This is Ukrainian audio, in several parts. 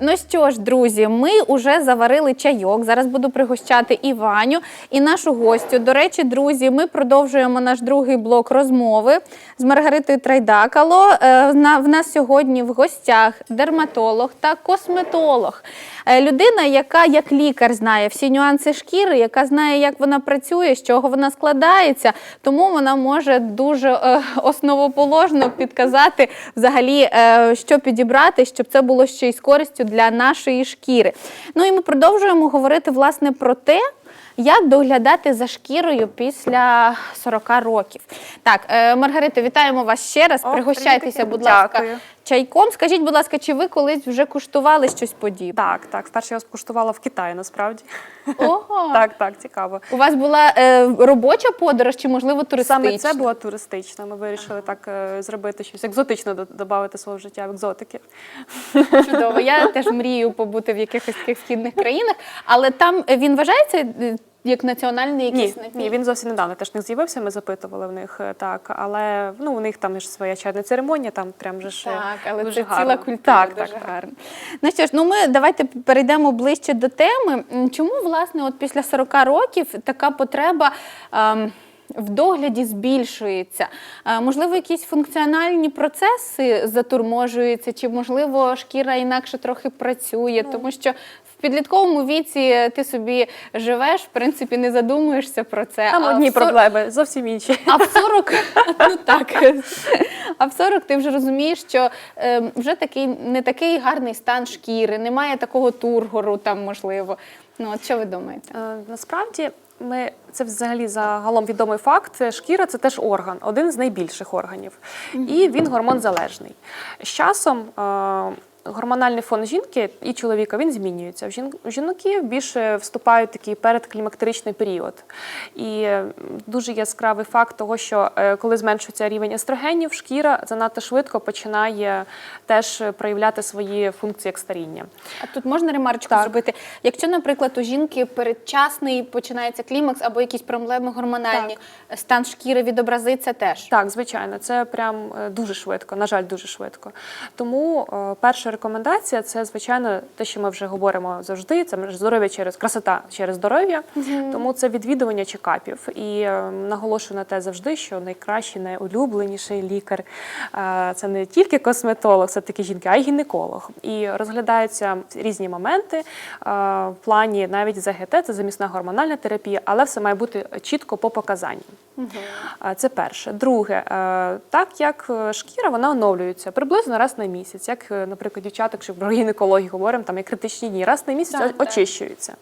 Ну що ж, друзі, ми вже заварили чайок. Зараз буду пригощати і Ваню, і нашу гостю. До речі, друзі, ми продовжуємо наш другий блок розмови з Маргаритою Трайдакало. Е, В нас сьогодні в гостях дерматолог та косметолог. Е, Людина, яка як лікар знає всі нюанси шкіри, яка знає, як вона працює, з чого вона складається, тому вона може дуже е, основоположно підказати взагалі, що підібрати, щоб це було ще й з користю для нашої шкіри. Ну і ми продовжуємо говорити власне про те. Як доглядати за шкірою після 40 років? Так, е, Маргарита, вітаємо вас ще раз. О, Пригощайтеся, будь ласка, дякую. чайком. Скажіть, будь ласка, чи ви колись вже куштували щось подібне? Так, так. Вперше я скуштувала в Китаї, насправді. Ого. Так, так, цікаво. У вас була е, робоча подорож чи, можливо, туристична? Саме це була туристична. Ми вирішили так е, зробити щось екзотично додати свого життя в екзотики. Чудово. Я теж мрію побути в якихось таких східних країнах, але там е, він вважається як національний Ні, якийсь напій? ні, він зовсім недавно теж не з'явився. Ми запитували в них е, так, але ну у них там ж своя чайна церемонія, там прям же ж е, Так, але дуже це гарно. ціла культура, Так, дуже так. гарно. Ну що ж, ну ми давайте перейдемо ближче до теми. Чому власне от після 40 років така потреба? ем, в догляді збільшується. Е, Можливо, якісь функціональні процеси затурможуються, чи можливо шкіра інакше трохи працює, Ну. тому що в підлітковому віці ти собі живеш, в принципі, не задумуєшся про це. Там а одні в сор- проблеми, зовсім інші. а в 40, ну так, а в 40 ти вже розумієш, що е, вже такий не такий гарний стан шкіри, немає такого тургору там, можливо. Ну, от що ви думаєте? Е, Насправді, ми це взагалі загалом відомий факт. Шкіра це теж орган, один з найбільших органів, і він гормон залежний. З часом. Гормональний фон жінки і чоловіка він змінюється. В у жінки більше вступають в такий передклімактеричний період. І е, дуже яскравий факт того, що е, коли зменшується рівень естрогенів, шкіра занадто швидко починає теж проявляти свої функції як старіння. А тут можна ремарочку Так. зробити? Якщо, наприклад, у жінки передчасний починається клімакс або якісь проблеми гормональні, стан шкіри відобразиться теж. Так, звичайно, це прям е, дуже швидко, на жаль, дуже швидко. Тому е, перша рекомендація це, звичайно, те, що ми вже говоримо завжди. Це здоров'я через красота через здоров'я. Тому це відвідування чекапів. І е, наголошую на те завжди, що найкращий, найулюбленіший лікар е, це не тільки косметолог, це такі жінки, а й гінеколог. І розглядаються різні моменти е, в плані навіть ЗГТ, це замісна гормональна терапія, але все має бути чітко по показанням. А, Це перше. Друге, е, так як е, шкіра вона оновлюється приблизно раз на місяць. Як, наприклад, дівчаток, якщо про гінекологію говоримо, там є критичні дні, раз на місяць Так, о- очищується.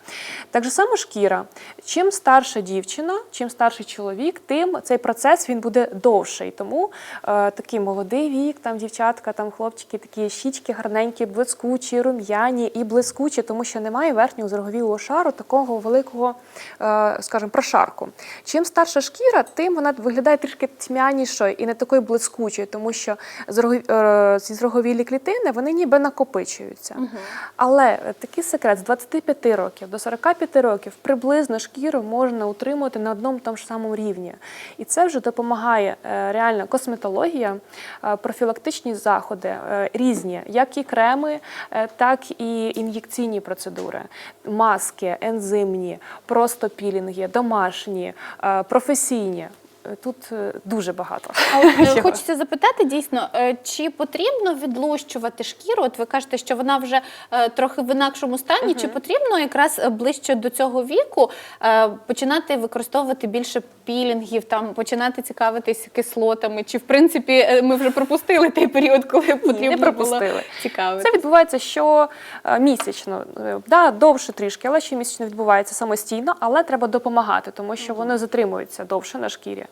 Так же само шкіра. Чим старша дівчина, чим старший чоловік, тим цей процес він буде довший. Тому е, такий молодий вік, там дівчатка, там хлопчики, такі щічки гарненькі, блискучі, рум'яні і блискучі, тому що немає верхнього зроговілого шару такого великого, е, скажімо, прошарку. Чим старша шкіра, тим вона виглядає трішки тьмянішою і не такою блискучою, тому що зрогові- е, ці зроговілі клітини вони ніби накопичуються. Але е, такий секрет з 25 років до 45 років приблизно шкіру можна утримувати на одному тому ж самому рівні. І це вже допомагає е, реально косметологія, е, профілактичні заходи різні, як і креми, так і ін'єкційні процедури, маски, ензимні, просто пілінги, домашні, професійні. Тут е, дуже багато. Але хочеться запитати дійсно, е, чи потрібно відлущувати шкіру? От ви кажете, що вона вже е, трохи в інакшому стані. Чи потрібно якраз ближче до цього віку починати використовувати більше пілінгів, там починати цікавитись кислотами? Чи в принципі ми вже пропустили той період, коли потрібно не пропустили. було цікавитись? Це відбувається щомісячно. Да, довше трішки, але щомісячно відбувається самостійно, але треба допомагати, тому що вони затримуються довше на шкірі.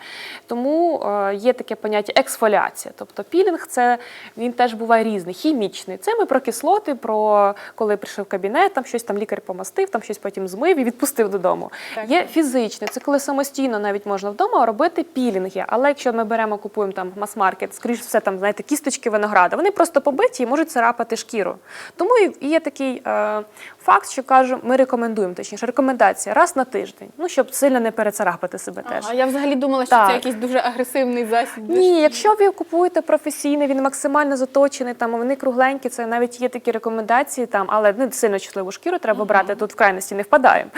Тому е, є таке поняття ексфоліація. Тобто пілінг це він теж буває різний, хімічний. Це ми про кислоти, про коли прийшов в кабінет, там щось там лікар помастив, там щось потім змив і відпустив додому. Так. Є фізичний, це коли самостійно навіть можна вдома робити пілінги. Але якщо ми беремо, купуємо там мас-маркет, скоріш все там знаєте, кісточки винограда, вони просто побиті і можуть царапати шкіру. Тому і є такий е, факт, що кажу, ми рекомендуємо, точніше, рекомендація раз на тиждень, ну щоб сильно не перецарапати себе теж. А я взагалі думала, що Так. це якийсь дуже агресивний засіб. Ні, якщо ви купуєте професійний, він максимально заточений, там вони кругленькі, це навіть є такі рекомендації, там, але не сильно чутливу шкіру треба брати. Тут в крайності не впадаємо.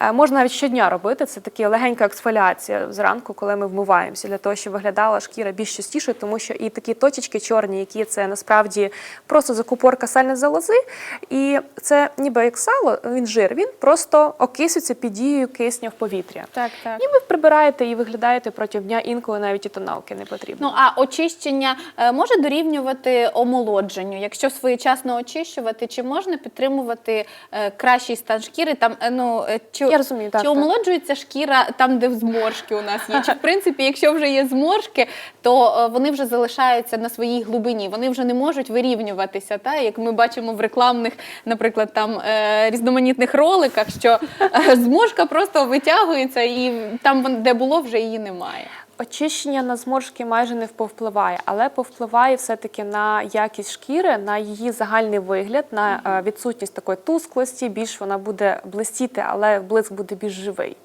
Е, можна навіть щодня робити. Це така легенька ексфоліація зранку, коли ми вмиваємося, для того, щоб виглядала шкіра більш частіше, тому що і такі точечки чорні, які це насправді просто закупорка сальної залози, і це ніби як сало, він жир, він просто окисується під дією кисня в повітря. Так, так. І ви прибираєте і виглядаєте протягом дня, інколи навіть і тоналки не потрібно. Ну а очищення е, може дорівнювати омолодженню, якщо своєчасно очищувати, чи можна підтримувати е, кращий стан шкіри? Там е, ну чи, Я розумію, так, чи так. омолоджується шкіра там, де зморшки у нас є? Чи в принципі, якщо вже є зморшки, то вони вже залишаються на своїй глибині, вони вже не можуть вирівнюватися, та як ми бачимо в рекламних, наприклад, там е, різноманітних роликах, що е, зморшка просто витягується, і там, де було, вже її немає. Очищення на зморшки майже не повпливає, але повпливає все-таки на якість шкіри, на її загальний вигляд, на е, відсутність такої тусклості. Більш вона буде блистіти, але блиск буде більш живий.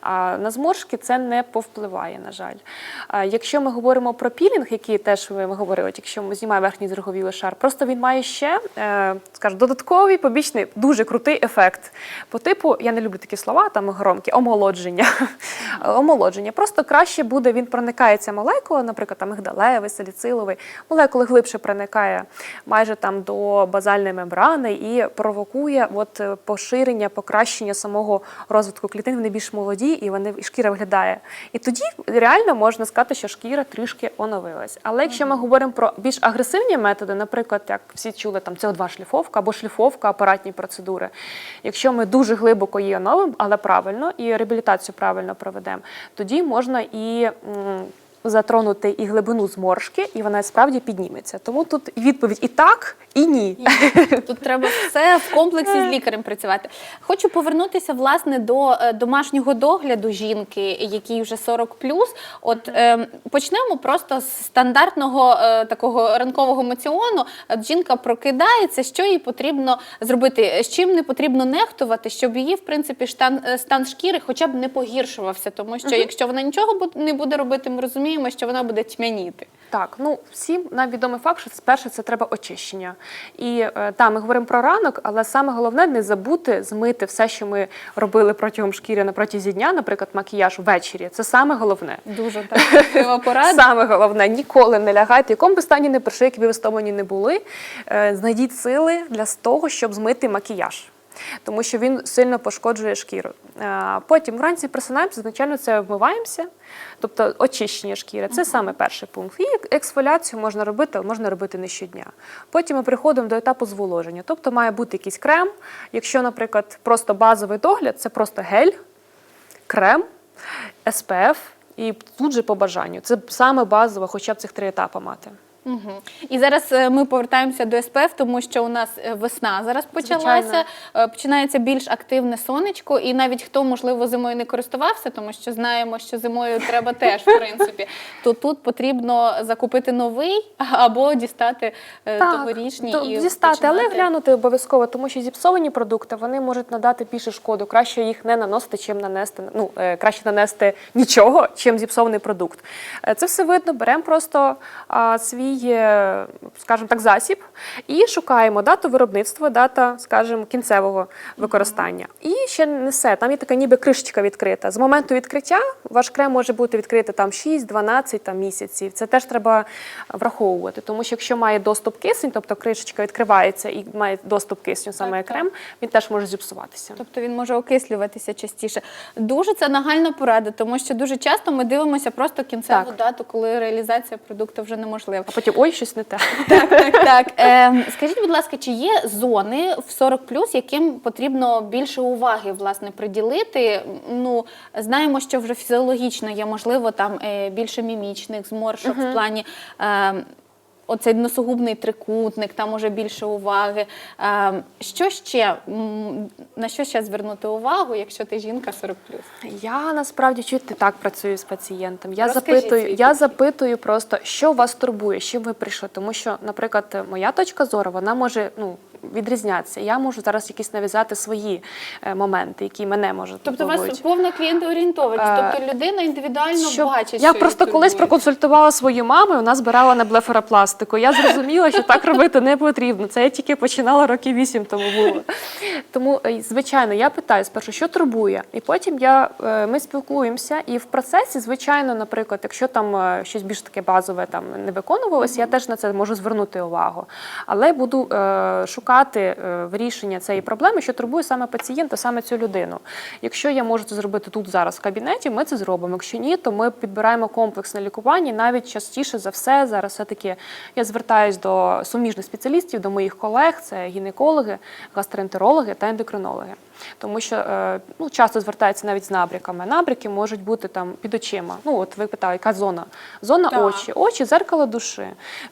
А на зморшки це не повпливає, на жаль. Якщо ми говоримо про пілінг, який теж ви говорили, якщо ми знімаємо верхній зерговілий шар, просто він має ще, е, скажімо, додатковий побічний, дуже крутий ефект. По типу, я не люблю такі слова, там громкі, омолодження. омолодження. Просто краще буде, він проникає ця молекула, наприклад, там мигдалевий, саліциловий, молекули глибше проникає майже там до базальної мембрани і провокує от е, поширення, покращення самого розвитку клітин. Вони більш молоді і вони і шкіра виглядає. І тоді реально можна сказати, що шкіра трішки оновилась. Але якщо ми говоримо про більш агресивні методи, наприклад, як всі чули, там СО2 шліфовка або шліфовка, апаратні процедури. Якщо ми дуже глибоко її оновимо, але правильно і реабілітацію правильно проведемо, тоді можна і 嗯。Затронути і глибину зморшки, і вона справді підніметься. Тому тут відповідь і так, і ні. Тут треба все в комплексі з лікарем працювати. Хочу повернутися власне до е, домашнього догляду жінки, якій вже 40 От е, почнемо просто з стандартного е, такого ранкового моціону. От жінка прокидається, що їй потрібно зробити, з чим не потрібно нехтувати, щоб її, в принципі, штан, е, стан шкіри хоча б не погіршувався, тому що якщо вона нічого не буде робити, ми розуміємо, що вона буде тьмяніти. Так, ну всім нам відомий факт, що спершу це треба очищення. І е, та, ми говоримо про ранок, але саме головне не забути змити все, що ми робили протягом шкіри на протязі дня, наприклад, макіяж ввечері. Це саме головне. Дуже так важлива порада. Саме головне, ніколи не лягайте, якому б стані не прийшли, які ви вистомлені не були. е, Знайдіть сили для того, щоб змити макіяж. Тому що він сильно пошкоджує шкіру. Потім вранці просинаємося, звичайно, це вмиваємося, тобто очищення шкіри. Це саме перший пункт. І ексфоляцію можна робити, але можна робити не щодня. Потім ми переходимо до етапу зволоження. Тобто має бути якийсь крем. Якщо, наприклад, просто базовий догляд, це просто гель, крем, SPF і тут же по бажанню. Це саме базово, хоча б цих три етапи мати. Угу. І зараз е, ми повертаємося до СПФ, тому що у нас е, весна зараз почалася, Звичайно. е, починається більш активне сонечко, і навіть хто, можливо, зимою не користувався, тому що знаємо, що зимою треба теж, в принципі, то тут потрібно закупити новий або дістати е, тогорічні то і дістати, але глянути обов'язково, тому що зіпсовані продукти вони можуть надати більше шкоду. Краще їх не наносити, чим нанести. Ну краще нанести нічого, чим зіпсований продукт. Це все видно. Беремо просто а, свій, е, скажімо так, засіб і шукаємо дату виробництва, дата, скажімо, кінцевого використання. І ще не все. Там є така ніби кришечка відкрита. З моменту відкриття ваш крем може бути відкритий там 6-12 там, місяців. Це теж треба враховувати, тому що якщо має доступ кисень, тобто кришечка відкривається і має доступ кисню саме так. крем, він теж може зіпсуватися. Тобто він може окислюватися частіше. Дуже це нагальна порада, тому що дуже часто ми дивимося просто кінцеву Так. дату, коли реалізація продукту вже неможлива. Потім ой, щось не те. Так, так, так. Е, скажіть, будь ласка, чи є зони в 40 яким потрібно більше уваги власне приділити? Ну знаємо, що вже фізіологічно є можливо там е, більше мімічних зморшок в плані. Е, Оцей носогубний трикутник, там уже більше уваги. Е, що ще на що ще звернути увагу, якщо ти жінка 40 Я насправді чуєте, так працюю з пацієнтом. Я Розкажіть запитую, я запитую просто, що вас турбує, чим ви прийшли. Тому що, наприклад, моя точка зору, вона може ну відрізнятися. Я можу зараз якісь нав'язати свої е, моменти, які мене можуть Тобто у вас повна клієнтоорієнтованість, Е, тобто людина індивідуально Щоб- бачить. Я що просто колись проконсультувала свою маму, і вона збирала на блефаропластику. Я зрозуміла, що так робити не потрібно. Це я тільки починала років вісім тому було. Тому, е, звичайно, я питаю спершу, що турбує, і потім я, ми спілкуємося. І в процесі, звичайно, наприклад, якщо там щось більш таке базове там не виконувалося, я теж на це можу звернути увагу. Але буду е, шукати е, вирішення цієї проблеми, що турбує саме пацієнта, саме цю людину. Якщо я можу це зробити тут зараз в кабінеті, ми це зробимо. Якщо ні, то ми підбираємо комплексне лікування. Навіть частіше за все зараз все-таки я звертаюсь до суміжних спеціалістів, до моїх колег, це гінекологи, гастроентерологи та ендокринологи. Тому що е, ну, часто звертаються навіть з набряками. Набряки можуть бути там під очима. Ну, от ви питали, яка зона? Зона Так. очі, очі зеркало душі,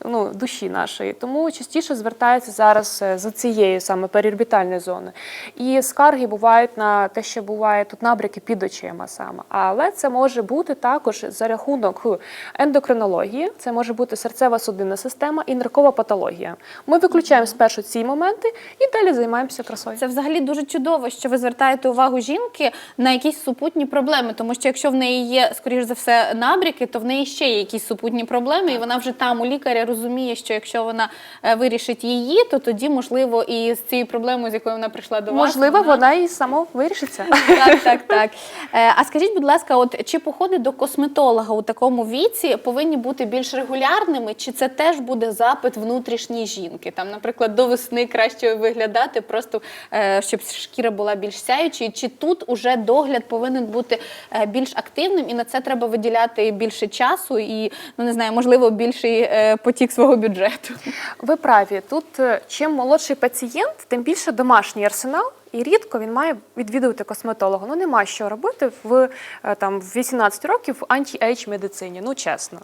ну, душі нашої. Тому частіше звертаються зараз е, з цієї саме періорбітальної зони. І скарги бувають на те, що буває тут набряки під очима саме. Але це може бути також за рахунок ендокринології, це може бути серцева судинна система і наркова патологія. Ми виключаємо спершу ці моменти і далі займаємося красою. Це взагалі дуже чудово, що ви звертаєте увагу жінки на якісь супутні проблеми, тому що якщо в неї є, скоріш за все, набряки, то в неї ще є якісь супутні проблеми, і вона вже там у лікаря розуміє, що якщо вона е, вирішить її, то тоді можливо і з цією проблемою, з якою вона прийшла до вас, Можливо, вона і само вирішиться. Так, так, так. Е, А скажіть, будь ласка, от чи походи до косметолога у такому віці повинні бути більш регулярними, чи це теж буде запит внутрішньої жінки? Там, наприклад, до весни краще виглядати, просто е, щоб шкіра була більш сяючою, чи тут уже догляд повинен бути е, більш активним, і на це треба виділяти більше часу і ну не знаю, можливо, більший е, потік свого бюджету. Ви праві. Тут е, чим молодший пацієнт, тим більше домашній арсенал. І рідко він має відвідувати косметолога. Ну нема що робити в е, там в 18 років в анті-ейдж медицині. Ну чесно.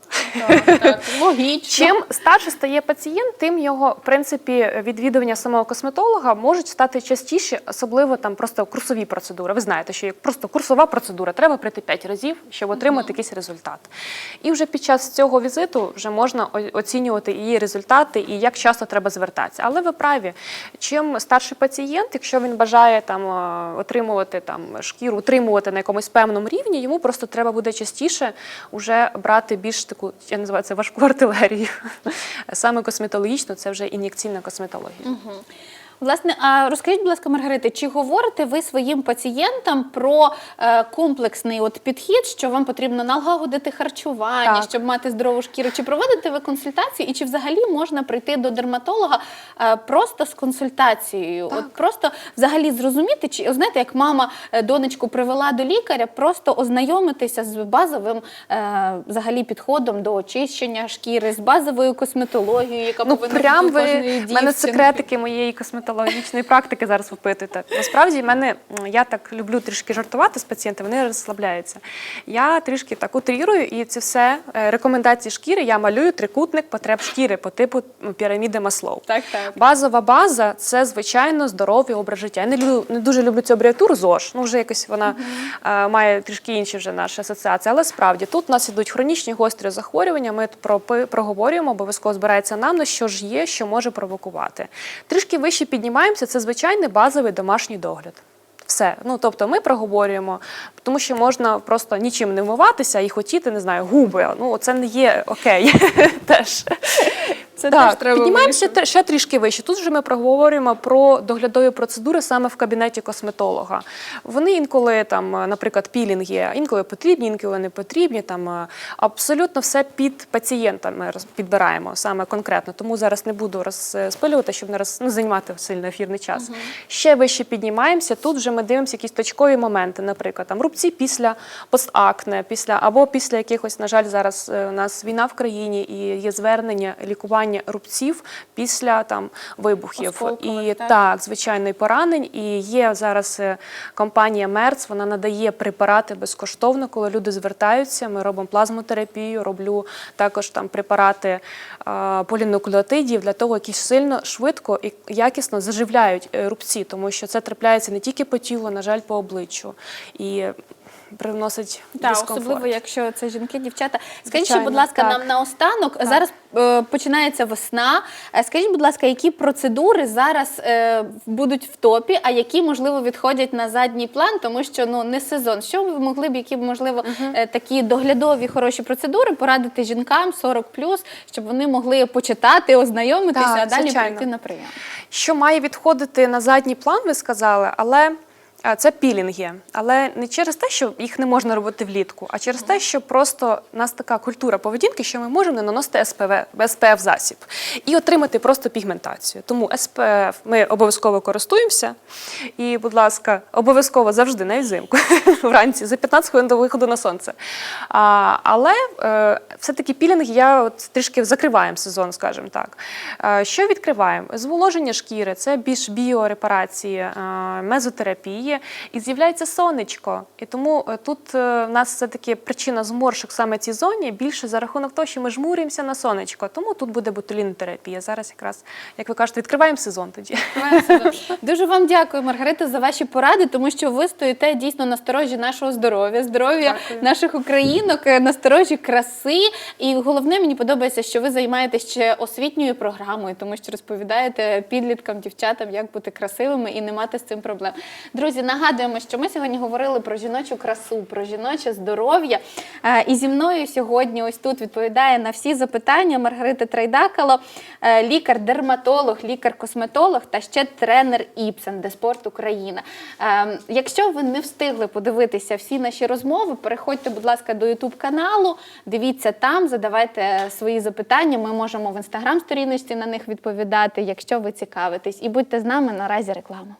Так, так, логічно. Чим старше стає пацієнт, тим його в принципі відвідування самого косметолога можуть стати частіше, особливо там просто курсові процедури. Ви знаєте, що як просто курсова процедура, треба прийти 5 разів, щоб отримати якийсь результат. І вже під час цього візиту вже можна оцінювати її результати і як часто треба звертатися. Але ви праві, чим старший пацієнт, якщо він бажає там е, отримувати там шкіру, утримувати на якомусь певному рівні, йому просто треба буде частіше вже брати більш таку, я називаю це важку артилерію. Саме косметологічно, це вже ін'єкційна косметологія. Власне, а розкажіть, будь ласка, Маргарита, чи говорите ви своїм пацієнтам про е, комплексний от підхід, що вам потрібно налагодити харчування, Так. щоб мати здорову шкіру? Чи проводите ви консультації, і чи взагалі можна прийти до дерматолога е, просто з консультацією? От просто взагалі зрозуміти, чи знаєте, як мама е, донечку привела до лікаря, просто ознайомитися з базовим взагалі підходом до очищення шкіри, з базовою косметологією, яка Ну повинна бути кожної мене секретики моєї косметологічної практики зараз випитуєте. Насправді, в мене я так люблю трішки жартувати з пацієнтами, вони розслабляються. Я трішки так утрірую, і це все е, рекомендації шкіри. Я малюю трикутник потреб шкіри по типу м, піраміди Маслоу. Так, так. Базова база це звичайно здоровий образ життя. Я не люблю не дуже люблю цю абревіатуру ЗОЖ. Ну вже якось вона е, має трішки інші вже наші асоціації. Але справді тут у нас ідуть хронічні гострі захворювання. Ми про проговорюємо, обов'язково збирається нам на що ж є, що може провокувати. Трішки вище піднімаємося. Це звичайний базовий домашній догляд. Все, ну тобто ми проговорюємо, тому що можна просто нічим не вмиватися і хотіти, не знаю, губи. Ну це не є окей. Теж Це так, теж треба піднімаємося вирішити. ще, ще трішки вище. Тут вже ми проговорюємо про доглядові процедури саме в кабінеті косметолога. Вони інколи там, е, наприклад, пілінги, інколи потрібні, інколи не потрібні. Там е, абсолютно все під пацієнта ми підбираємо саме конкретно. Тому зараз не буду розпилювати, щоб не роз не займати сильно ефірний час. Ще вище піднімаємося. Тут вже ми дивимося якісь точкові моменти, наприклад, там рубці після постакне, після або після якихось, на жаль, зараз е, у нас війна в країні і є звернення лікування рубців після там вибухів. Осколкових, і так? так, звичайно, і поранень. І є зараз е, компанія Мерц, вона надає препарати безкоштовно, коли люди звертаються. Ми робимо плазмотерапію, роблю також там препарати е, полінуклеотидів для того, які сильно швидко і якісно заживляють е, рубці, тому що це трапляється не тільки по тілу, на жаль, по обличчю. І привносить Так, дискомфорт. особливо, якщо це жінки, дівчата. Скажіть, будь ласка, так. нам наостанок. Зараз е, починається весна. Е, Скажіть, будь ласка, які процедури зараз е, будуть в топі, а які, можливо, відходять на задній план, тому що ну не сезон. Що ви могли б, які б, можливо, е, такі доглядові хороші процедури порадити жінкам 40+, щоб вони могли почитати, ознайомитися, Так, а далі звичайно. прийти на прийом? Що має відходити на задній план, ви сказали, але е, це пілінги. Але не через те, що їх не можна робити влітку, а через те, що просто в нас така культура поведінки, що ми можемо не наносити СПВ, СПФ засіб і отримати просто пігментацію. Тому СПФ ми обов'язково користуємося. І, будь ласка, обов'язково завжди навіть взимку вранці за 15 хвилин до виходу на сонце. А, але е, все-таки пілінг я от трішки закриваємо сезон, скажімо так. Е, що відкриваємо? Зволоження шкіри, це більш біорепарації, е, мезотерапії, і з'являється сонечко. І тому е, тут е, в нас все-таки причина зморшок саме цій зоні більше за рахунок того, що ми жмурюємося на сонечко. Тому тут буде ботулінотерапія. Зараз якраз, як ви кажете, відкриваємо сезон тоді. Дуже вам дякую, Маргарита, за ваші поради, тому що ви стоїте дійсно на сторожі нашого здоров'я, здоров'я наших українок, е, на сторожі краси. І головне, мені подобається, що ви займаєтеся ще освітньою програмою, тому що розповідаєте підліткам, дівчатам, як бути красивими і не мати з цим проблем. Друзі, нагадуємо, що ми сьогодні говорили про жіночу красу, про жіноче здоров'я. Е, І зі мною сьогодні ось тут відповідає на всі запитання Маргарита Трайдакало, е, лікар-дерматолог, лікар-косметолог та ще тренер Іпсен, де спорт Україна. Е, Якщо ви не встигли подивитися всі наші розмови, переходьте, будь ласка, до Ютуб каналу, дивіться там, задавайте свої запитання. Ми можемо в інстаграм-сторіночці на них відповідати, якщо ви цікавитесь. І будьте з нами наразі реклама.